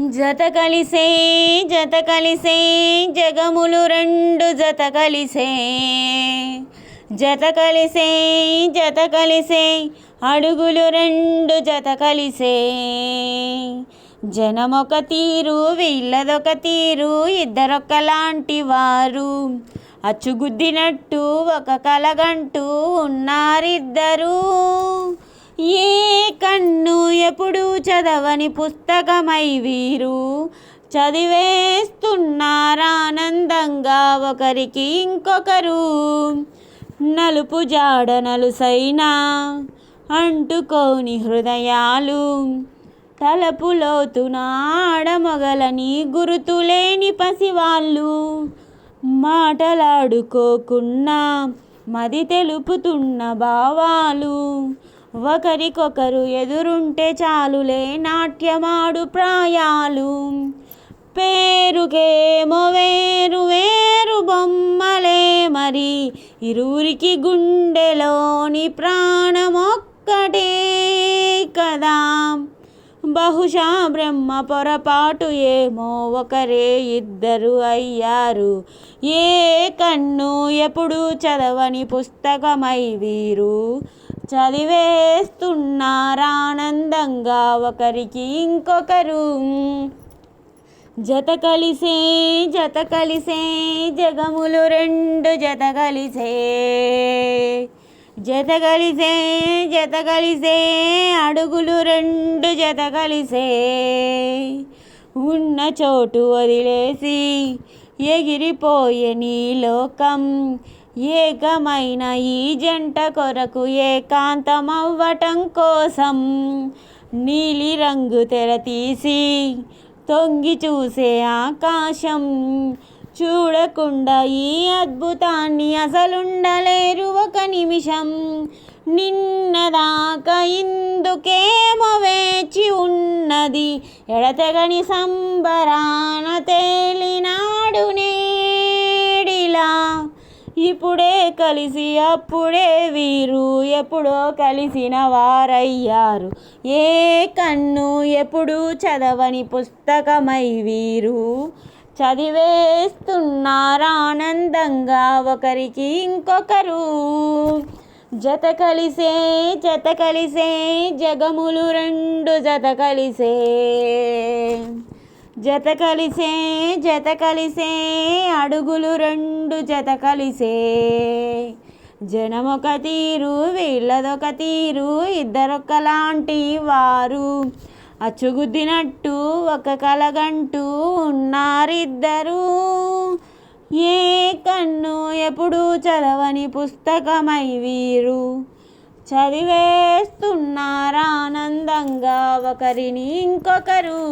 జత కలిసే జత కలిసే జగములు రెండు జత కలిసే. జత కలిసే జత కలిసే అడుగులు రెండు జత కలిసే. జనమొక తీరు వీళ్ళదొక తీరు ఇద్దరొక్కలాంటి వారు. అచ్చుగుద్దినట్టు ఒక కలగంటూ ఉన్నారిద్దరూ. ఏ కన్ను ఎప్పుడు చదవని పుస్తకమై వీరు? చదివేస్తున్నారానందంగా ఒకరికి ఇంకొకరు. నలుపు జాడ నలుసైనా అంటుకోని హృదయాలు. తలపులోతున ఆడమొగలని గురుతులేని పసివాళ్ళు. మాటలాడుకోకున్నా మది తెలుపుతున్న భావాలు. ఒకరికొకరు ఎదురుంటే చాలులే నాట్యమాడు ప్రాయాలు. పేరుకేమో వేరు వేరు బొమ్మలే మరి ఇరువురికి గుండెలోని ప్రాణమొక్కటే కదా. బహుశా బ్రహ్మ పొరపాటు ఏమో ఒకరే ఇద్దరు అయ్యారు. ఏ కన్ను ఎప్పుడు చదవని పుస్తకమై వీరు. చదివేస్తున్నారానందంగా ఒకరికి ఇంకొకరు. జత కలిసే జత కలిసే జగములు రెండు జత కలిసే. జత కలిసే జత కలిసే అడుగులు రెండు జత కలిసే. ఉన్న చోటు వదిలేసి ఎగిరిపోయే నీ లోకం ఏకమైన ఈ జంట కొరకు ఏకాంతమవ్వటం కోసం నీలి రంగు తెర తీసి తొంగి చూసే ఆకాశం చూడకుండా ఈ అద్భుతాన్ని అసలుండలేరు ఒక నిమిషం. నిన్నదాకా ఇందుకేమో వేచి ఉన్నది. ఎడతెగని సంబరాన తేలిన ఇప్పుడే కలిసి అప్పుడే వీరు ఎప్పుడో కలిసిన వారయ్యారు. ఏ కన్ను ఎప్పుడు చదవని పుస్తకమై వీరు? చదివేస్తున్నారానందంగా ఒకరికి ఇంకొకరు. జత కలిసే జత కలిసే జగములు రెండు జత కలిసే. జత కలిసే జత కలిసే అడుగులు రెండు జత కలిసే. జనమొక తీరు వీళ్ళదొక తీరు ఇద్దరొక్కలాంటి వారు. అచ్చుగుద్దినట్టు ఒక కలగంటూ ఉన్నారిద్దరు. ఏ కన్ను ఎప్పుడు చదవని పుస్తకమై వీరు. చదివేస్తున్నారానందంగా ఒకరిని ఇంకొకరు.